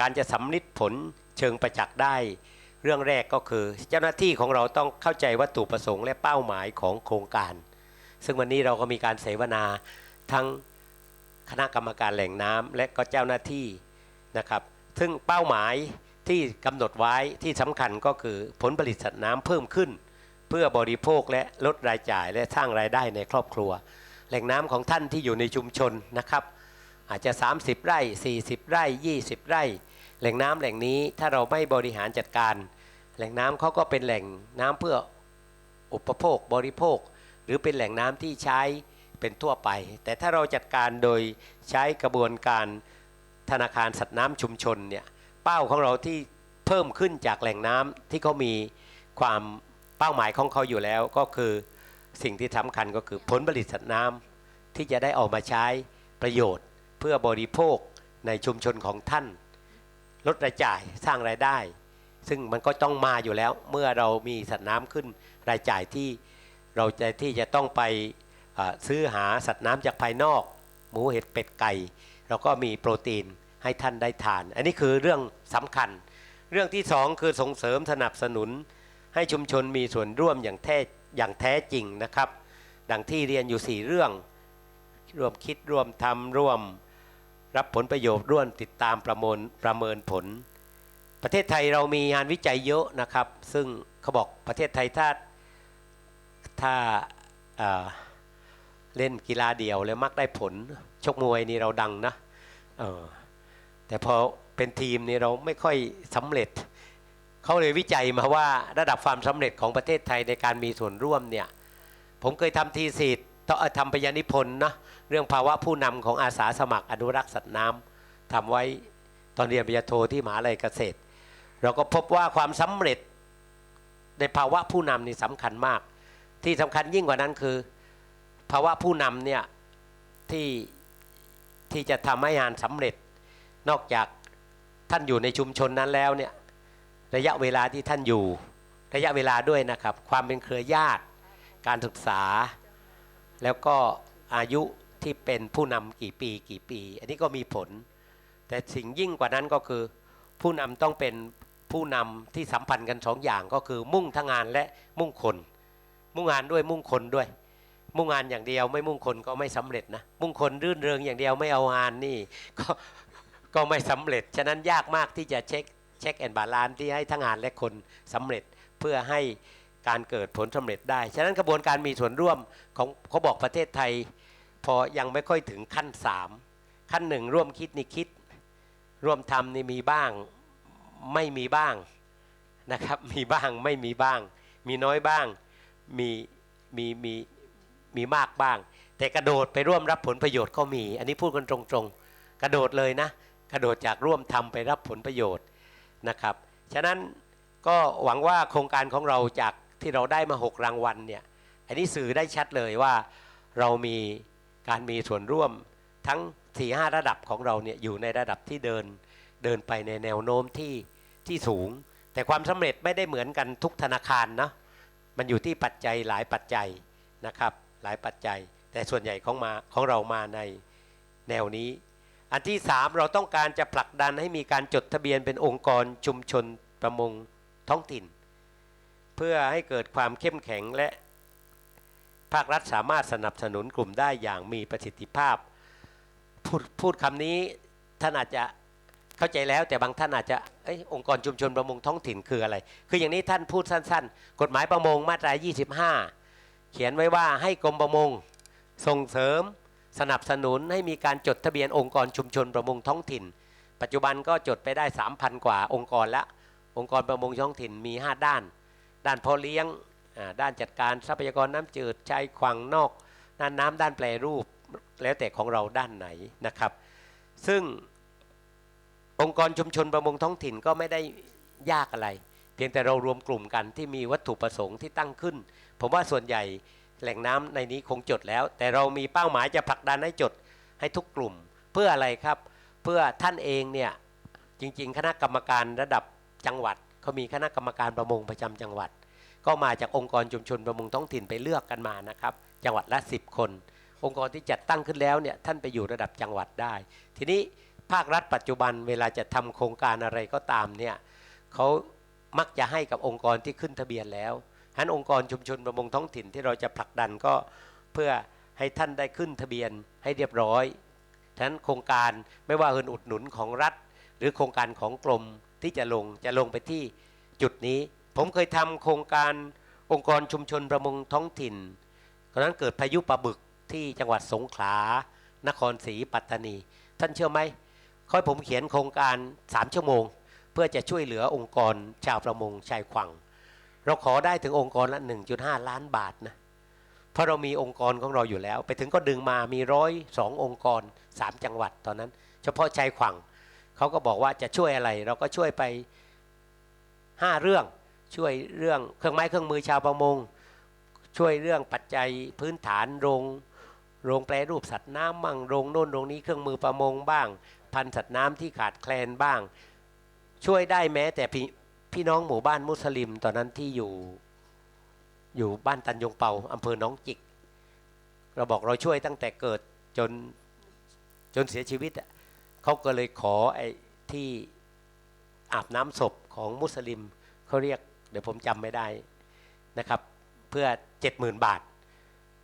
การจะสำลิดผลเชิงประจักษ์ได้ เรื่องแรกก็คือ เจ้าหน้าที่ของเราต้องเข้าใจวัตถุประสงค์และเป้าหมายของโครงการ ซึ่งวันนี้เราก็มีการเสวนาทั้งคณะกรรมการแหล่งน้ำและก็เจ้าหน้าที่นะครับ ซึ่งเป้าหมายที่กำหนดไว้ที่สำคัญก็คือผลผลิตสัตว์น้ำเพิ่มขึ้น เพื่อบริโภคและลดรายจ่ายและสร้างรายได้ในครอบครัว แหล่งน้ำของท่านที่อยู่ในชุมชนนะครับ อาจจะ 30 ไร่ 40 ไร่ 20 ไร่ แหล่งน้ำแหล่งนี้ถ้าเราไม่บริหารจัดการ แหล่งน้ำเขาก็เป็นแหล่งน้ำเพื่ออุปโภคบริโภค หรือเป็นแหล่งน้ำที่ใช้เป็นทั่วไป แต่ถ้าเราจัดการโดยใช้กระบวนการธนาคารสัตว์น้ำชุมชนเนี่ยเป้าของเราที่เพิ่มขึ้นจากแหล่งน้ำที่เขามีความเป้าหมายของเขาอยู่แล้วก็คือสิ่งที่สำคัญก็คือผลผลิตสัตว์น้ำที่จะได้ออกมาใช้ประโยชน์ เพื่อบริโภคในชุมชนของท่าน ลดรายจ่ายสร้างรายได้ ซึ่งมันก็ต้องมาอยู่แล้วเมื่อเรามีสัตว์น้ำขึ้นรายจ่ายที่เราจะที่จะต้องไปซื้อหาสัตว์น้ำจากภายนอก หมูเห็ดเป็ดไก่เราก็มีโปรตีนให้ท่านได้ทาน อันนี้คือเรื่องสำคัญ เรื่องที่สองคือส่งเสริมสนับสนุน ให้ชุมชนมีส่วนร่วมอย่างแท้อย่างแท้จริงนะครับ ดังที่เรียนอยู่สี่เรื่อง ร่วมคิดร่วมทำร่วม รับผลประโยชน์ร่วมติดตามประมินประเมินผล ประเทศไทยเรามีงานวิจัยเยอะนะครับ ซึ่งเขาบอกประเทศไทยถ้าถ้าเอ่อเล่นกีฬาเดี่ยวแล้วมักได้ผล ชกมวยนี่เราดังนะออแต่พอเป็นทีมนี่เราไม่ค่อยสำเร็จ เขาเลยวิจัยมาว่าระดับความสำเร็จของประเทศไทยในการมีส่วนร่วมเนี่ยผมเคยทำทีสิทธ์ ต้องทำปริญญานิพนธ์นะเรื่องภาวะผู้นำของอาสาสมัครอนุรักษ์สัตว์น้ำทำไว้ตอนเรียนปริญญาโทที่มหาลัยเกษตร เราก็พบว่าความสำเร็จในภาวะผู้นำนี่สำคัญมาก ที่สำคัญยิ่งกว่านั้นคือ ภาวะผู้นำเนี่ยที่ที่จะทำให้งานสำเร็จ นอกจากท่านอยู่ในชุมชนนั้นแล้วเนี่ยระยะเวลาที่ท่านอยู่ ระยะเวลาด้วยนะครับ ความเป็นเครือญาติ การศึกษา แล้วก็อายุที่เป็นผู้นำกี่ปีกี่ปี อันนี้ก็มีผล แต่สิ่งยิ่งกว่านั้นก็คือ ผู้นำต้องเป็นผู้นำที่สัมพันธ์กันสองอย่างก็คือ มุ่งทั้งงานและมุ่งคน มุ่งงานด้วยมุ่งคนด้วย มุ่งงานอย่างเดียวไม่มุ่งคนก็ไม่สำเร็จนะมุ่งคนรื่นเริงอย่างเดียวไม่เอางานนี่ก็ก็ไม่สำเร็จ ฉะนั้นยากมากที่จะเช็คเช็คแอนบาลานที่ให้ทั้งงานและคนสำเร็จเพื่อให้ การเกิดผลสำเร็จได้ ฉะนั้นกระบวนการมีส่วนร่วมของเขาบอกประเทศไทย พอยังไม่ค่อยถึงขั้นสามขั้นหนึ่งร่วมคิดนี่คิด ร่วมทำนี่มีบ้างไม่มีบ้างนะครับ มีบ้างไม่มีบ้าง มีน้อยบ้างมีมีมีมีมากบ้าง แต่กระโดดไปร่วมรับผลประโยชน์ก็มี อันนี้พูดกันตรงๆ กระโดดเลยนะ กระโดดจากร่วมทำไปรับผลประโยชน์นะครับ ฉะนั้นก็หวังว่าโครงการของเราจาก ที่เราได้มา 6 รางวัลเนี่ยอันนี้สื่อได้ชัดเลยว่าเรามีการมีส่วนร่วมทั้ง4 5ระดับของเราเนี่ยอยู่ในระดับที่เดินเดินไปในแนวโน้มที่ที่สูง แต่ความสำเร็จไม่ได้เหมือนกันทุกธนาคารนะมันอยู่ที่ปัจจัยหลายปัจจัยนะครับหลายปัจจัย แต่ส่วนใหญ่ของมาของเรามาในแนวนี้ อันที่ 3 เราต้องการจะผลักดันให้มีการจดทะเบียนเป็นองค์กรชุมชนประมงท้องถิ่น เพื่อให้เกิดความเข้มแข็งและภาครัฐสามารถสนับสนุนกลุ่มได้อย่างมีประสิทธิภาพ พูดพูดคำนี้ท่านอาจจะเข้าใจแล้ว แต่บางท่านอาจจะอองค์กรชุมชนประมงท้องถิ่นคืออะไร คืออย่างนี้ท่านพูดสั้น ๆ กฎหมายประมงมาตรา 25 เขียนไว้ว่าให้กรมประมงส่งเสริมสนับสนุนให้มีการจดทะเบียนองค์กรชุมชนประมงท้องถิ่น ปัจจุบันก็จดไปได้ 3,000 กว่าองค์กรแล้วองค์กรประมงท้องถิ่นมี 5 ด้าน ด้านพอเลี้ยงด้านจัดการทรัพยากรน้ำจืดชายฝั่งนอกด้านน้ำด้านแปรรูปแล้วแต่ของเราด้านไหนนะครับ ซึ่งองค์กรชุมชนประมงท้องถิ่นก็ไม่ได้ยากอะไร เพียงแต่เรารวมกลุ่มกันที่มีวัตถุประสงค์ที่ตั้งขึ้น ผมว่าส่วนใหญ่แหล่งน้ำในนี้คงจดแล้ว แต่เรามีเป้าหมายจะผลักดันให้จดให้ทุกกลุ่ม เพื่ออะไรครับ เพื่อท่านเองเนี่ยจริง ๆ คณะกรรมการระดับจังหวัด เขามีคณะกรรมการประมงประจำจังหวัด ก็มาจากองค์กรชุมชนประมงท้องถิ่นไปเลือกกันมานะครับ จังหวัดละ 10 คน องค์กรที่จัดตั้งขึ้นแล้วเนี่ยท่านไปอยู่ระดับจังหวัดได้ ทีนี้ภาครัฐปัจจุบันเวลาจะทำโครงการอะไรก็ตามเนี่ยเขามักจะให้กับองค์กรที่ขึ้นทะเบียนแล้วฉะนั้นองค์กรชุมชนประมงท้องถิ่นที่เราจะผลักดันก็เพื่อให้ท่านได้ขึ้นทะเบียนให้เรียบร้อยฉะนั้นโครงการไม่ว่าเงินอุดหนุนของรัฐ หรือโครงการของกรม ที่จะลงจะลงไปที่จุดนี้ ผมเคยทำโครงการองค์กรชุมชนประมงท้องถิ่นตอนนั้นเกิดพายุปลาบึกที่จังหวัดสงขลานครศรีปัตตานี ท่านเชื่อไหมค่อยผมเขียนโครงการ 3 ชั่วโมง เพื่อจะช่วยเหลือองค์กรชาวประมงชายฝั่งเราขอได้ถึงองค์กรละ 1.5 ล้านบาทนะเพราะเรามีองค์กรของเราอยู่แล้ว ไปถึงก็ดึงมามีร้อยสององค์กร 3 จังหวัดตอนนั้น เฉพาะชายฝั่ง เขาก็บอกว่าจะช่วยอะไร เราก็ช่วยไป5เรื่อง ช่วยเรื่องเครื่องไม้เครื่องมือชาวประมง ช่วยเรื่องปัจจัยพื้นฐานโรงโรงแปรรูปสัตว์น้ำมั่งโรงโน่นโรงนี้เครื่องมือประมงบ้าง พันสัตว์น้ำที่ขาดแคลนบ้าง ช่วยได้แม้แต่พี่พี่น้องหมู่บ้านมุสลิม ตอนนั้นที่อยู่อยู่บ้านตันยงเปาอำเภอหน้องจิก เราบอกเราช่วยตั้งแต่เกิดจนจนเสียชีวิตอะ เขาก็เลยขอไอ้ที่อาบน้ำศพของมุสลิมเขาเรียก เดี๋ยวผมจำไม่ได้นะครับ เพื่อ70,000บาท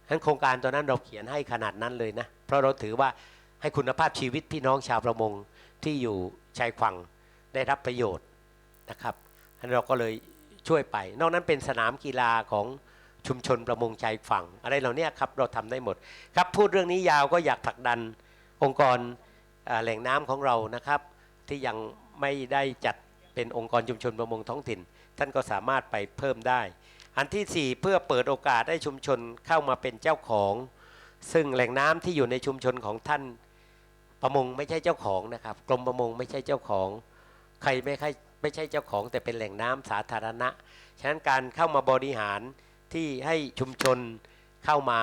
ฉะนั้นโครงการตัวนั้นเราเขียนให้ขนาดนั้นเลยนะ เพราะเราถือว่าให้คุณภาพชีวิตพี่น้องชาวประมงที่อยู่ชายฝั่งได้รับประโยชน์นะครับฉะนั้นเราก็เลยช่วยไป นอกนั้นเป็นสนามกีฬาของชุมชนประมงชายฝั่ง อะไรเหล่านี้ครับเราทำได้หมด ครับพูดเรื่องนี้ยาวก็อยากผลักดันองค์กร แหล่งน้ำของเรานะครับ ที่ยังไม่ได้จัดเป็นองค์กรชุมชนประมงท้องถิ่น ท่านก็สามารถไปเพิ่มได้ อันที่ 4 เพื่อเปิดโอกาสให้ชุมชนเข้ามาเป็นเจ้าของ ซึ่งแหล่งน้ำที่อยู่ในชุมชนของท่านประมงไม่ใช่เจ้าของนะครับ กรมประมงไม่ใช่เจ้าของ ใครไม่ใช่ไม่ใช่เจ้าของ แต่เป็นแหล่งน้ำสาธารณะ ฉะนั้นการเข้ามาบริหารที่ให้ชุมชนเข้ามา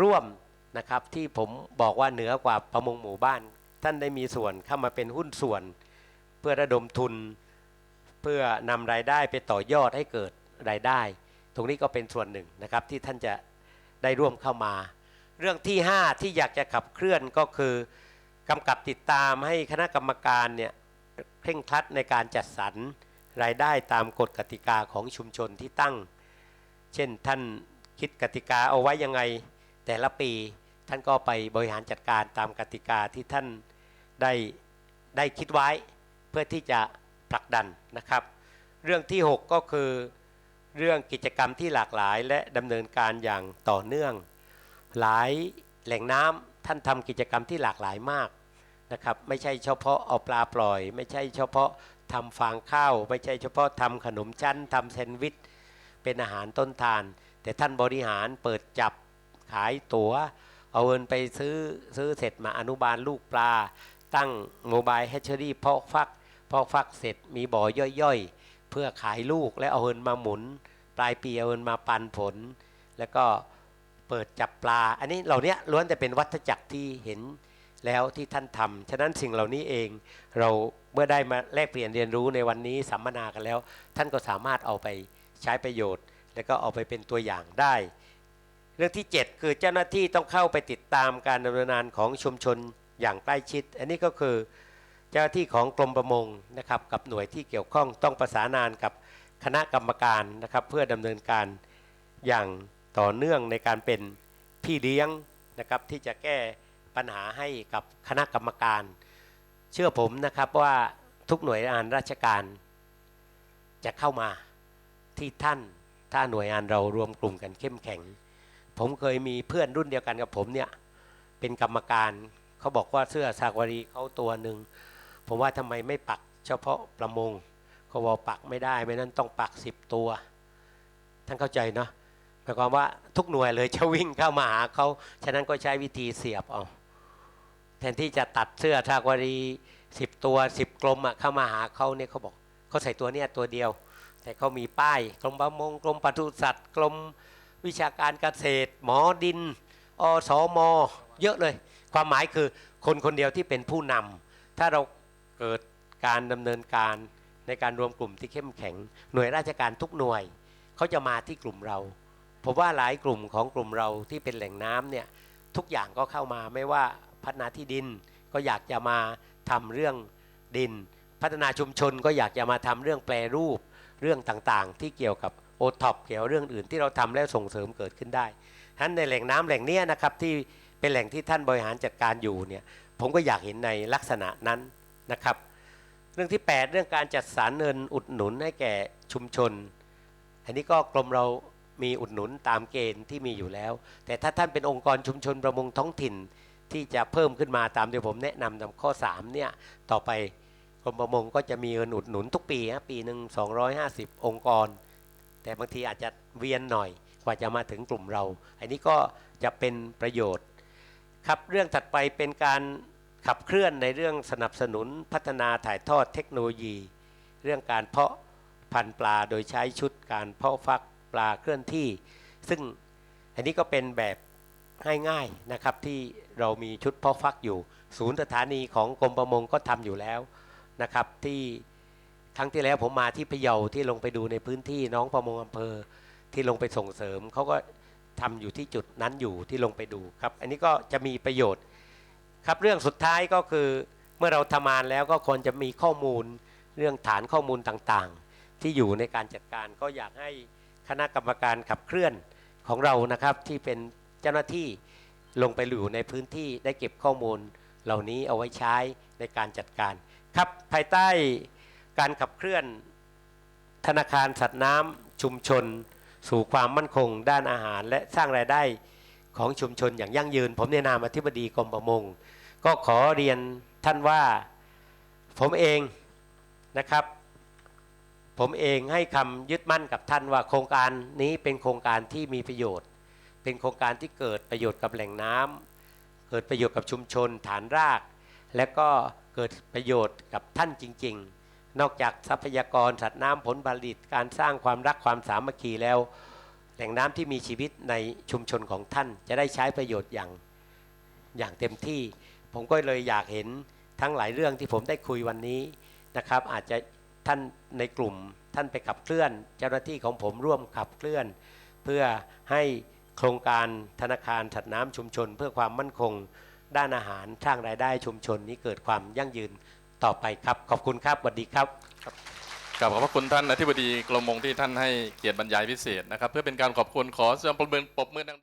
ร่วมนะครับที่ผมบอกว่าเหนือกว่าประมงหมู่บ้าน ท่านได้มีส่วนเข้ามาเป็นหุ้นส่วน เพื่อระดมทุน เพื่อนำรายได้ไปต่อยอดให้เกิดรายได้ ตรงนี้ก็เป็นส่วนหนึ่งนะครับที่ท่านจะได้ร่วมเข้ามา เรื่องที่ 5 ที่อยากจะขับเคลื่อนก็คือกำกับติดตามให้คณะกรรมการเนี่ยเคร่งครัดในการจัดสรรรายได้ตามกฎกติกาของชุมชนที่ตั้ง เช่นท่านคิดกติกาเอาไว้ยังไงแต่ละปี ท่านก็ไปบริหารจัดการตามกติกาที่ท่านได้ได้คิดไว้เพื่อที่จะผลักดันนะครับ เรื่องที่ 6 ก็คือเรื่องกิจกรรมที่หลากหลาย และดำเนินการอย่างต่อเนื่อง หลายแหล่งน้ำท่านทำกิจกรรมที่หลากหลายมากนะครับไม่ใช่เฉพาะเอาปลาปล่อย ไม่ใช่เฉพาะทำฟางข้าว ไม่ใช่เฉพาะทำขนมชั้นทำแซนด์วิชเป็นอาหารต้นทาน แต่ท่านบริหารเปิดจับขายตัว๋ว เอาเงินไปซื้อซื้อเสร็จมาอนุบาลลูกปลา ตั้งโมบายแฮชเชอรี่เพาะฟักเพาะฟักเสร็จมีบ่อย่อยๆ เพื่อขายลูกและเอาเงินมาหมุน ปลายปีเอาเงินมาปันผล แล้วก็เปิดจับปลา อันนี้เหล่านี้ล้วนแต่เป็นวัฏจักรที่เห็นแล้วที่ท่านทำฉะนั้นสิ่งเหล่านี้เองเราเมื่อได้มาแลกเปลี่ยนเรียนรู้ในวันนี้สัมมนากันแล้ว ท่านก็สามารถเอาไปใช้ประโยชน์ แล้วก็เอาไปเป็นตัวอย่างได้ เรื่องที่ 7 คือเจ้าหน้าที่ต้องเข้าไปติดตามการดำเนินงานของชุมชนอย่างใกล้ชิด อันนี้ก็คือเจ้าหน้าที่ของกรมประมงนะครับกับหน่วยที่เกี่ยวข้องต้องประสานงานกับคณะกรรมการนะครับเพื่อดำเนินการอย่างต่อเนื่องในการเป็นพี่เลี้ยงนะครับที่จะแก้ปัญหาให้กับคณะกรรมการ เชื่อผมนะครับว่าทุกหน่วยงานราชการจะเข้ามาที่ท่านถ้าหน่วยงานเรารวมกลุ่มกันเข้มแข็ง ผมเคยมีเพื่อนรุ่นเดียวกันกับผมเนี่ย เป็นกรรมการเขาบอกว่าเสื้อซากวารีเขาตัวหนึ่งผมว่าทำไมไม่ปักเฉพาะประมงเขาบอกปักไม่ได้ไม่นั้นต้องปักสิบตัวท่านเข้าใจเนาะหมายความว่าทุกหน่วยเลยจะวิ่งเข้ามาหาเขาฉะนั้นก็ใช้วิธีเสียบเอาแทนที่จะตัดเสื้อซากวารีสิบตัวสิบกลมอะเข้ามาหาเขาเนี่ยเขาบอกเขาใส่ตัวเนี้ยตัวเดียว แต่เขามีป้ายกรมประมงกรมปศุสัตว์กรม วิชาการเกษตร หมอดิน อสมเยอะเลย ความหมายคือคนคนเดียวที่เป็นผู้นำถ้าเราเกิดการดำเนินการในการรวมกลุ่มที่เข้มแข็ง หน่วยราชการทุกหน่วยเขาจะมาที่กลุ่มเราผมว่าหลายกลุ่มของกลุ่มเราที่เป็นแหล่งน้ำเนี่ยทุกอย่างก็เข้ามาไม่ว่าพัฒนาที่ดินก็อยากจะมาทำเรื่องดิน พัฒนาชุมชนก็อยากจะมาทำเรื่องแปรรูปเรื่องต่างๆ ที่เกี่ยวกับ โอท็อปเกี่ยวเรื่องอื่นที่เราทำแล้วส่งเสริมเกิดขึ้นได้ฉะนั้นในแหล่งน้ำแหล่งเนี้ยนะครับที่เป็นแหล่งที่ท่านบริหารจัดการอยู่เนี่ยผมก็อยากเห็นในลักษณะนั้นนะครับ เรื่องที่ 8 เรื่องการจัดสรรเงินอุดหนุนให้แก่ชุมชน อันนี้ก็กรมเรามีอุดหนุนตามเกณฑ์ที่มีอยู่แล้ว แต่ถ้าท่านเป็นองค์กรชุมชนประมงท้องถิ่นที่จะเพิ่มขึ้นมาตามที่ผมแนะนำตามข้อ 3 เนี่ย ต่อไปกรมประมงก็จะมีเงินอุดหนุนทุกปีฮะปีหนึ่ง250 องค์กร แต่บางทีอาจจะเวียนหน่อยกว่าจะมาถึงกลุ่มเรา อันนี้ก็จะเป็นประโยชน์ ครับเรื่องถัดไปเป็นการขับเคลื่อนในเรื่องสนับสนุนพัฒนาถ่ายทอดเทคโนโลยี เรื่องการเพาะพันธุ์ปลาโดยใช้ชุดการเพาะฟักปลาเคลื่อนที่ ซึ่งอันนี้ก็เป็นแบบง่ายๆนะครับที่เรามีชุดเพาะฟักอยู่ ศูนย์สถานีของกรมประมงก็ทำอยู่แล้วนะครับที่ ครั้งที่แล้วผมมาที่พะเยาที่ลงไปดูในพื้นที่น้องประมงอำเภอที่ลงไปส่งเสริมเขาก็ทำอยู่ที่จุดนั้นอยู่ที่ลงไปดูครับ อันนี้ก็จะมีประโยชน์ครับเรื่องสุดท้ายก็คือเมื่อเราทำงานแล้วก็ควรจะมีข้อมูลเรื่องฐานข้อมูลต่างๆ ที่อยู่ในการจัดการก็อยากให้คณะกรรมการขับเคลื่อนของเรานะครับที่เป็นเจ้าหน้าที่ลงไปอยู่ในพื้นที่ได้เก็บข้อมูลเหล่านี้เอาไว้ใช้ในการจัดการ ครับภายใต้ การขับเคลื่อนธนาคารสัตว์น้ำชุมชน สู่ความมั่นคง ด้านอาหาร และสร้างรายได้ของชุมชนอย่างยั่งยืน ผมในนามอธิบดีกรมประมง ก็ขอเรียนท่านว่าผมเองนะครับ ผมเองให้คำยึดมั่นกับท่านว่าโครงการนี้เป็นโครงการที่มีประโยชน์ เป็นโครงการที่เกิดประโยชน์กับแหล่งน้ำเกิดประโยชน์กับชุมชนฐานราก และก็เกิดประโยชน์กับท่านจริง ๆ นอกจากทรัพยากรสัตว์น้ำผลผลิตการสร้างความรักความสามัคคีแล้ว แหล่งน้ำที่มีชีวิตในชุมชนของท่าน จะได้ใช้ประโยชน์อย่างอย่างเต็มที่ ผมก็เลยอยากเห็นทั้งหลายเรื่องที่ผมได้คุยวันนี้นะครับ อาจจะท่านในกลุ่มท่านไปขับเคลื่อน เจ้าหน้าที่ของผมร่วมขับเคลื่อน เพื่อให้โครงการธนาคารสัตว์น้ำชุมชน เพื่อความมั่นคงด้านอาหารสร้างรายได้ชุมชนนี้เกิดความยั่งยืน ต่อไปครับ ขอบคุณครับสวัสดีครับกราบขอบพระคุณท่านอธิบดีกรมมงที่ท่านให้เกียรติบรรยายพิเศษนะครับ เพื่อเป็นการขอบคุณขอเสียงปรบมือปรบมือดัง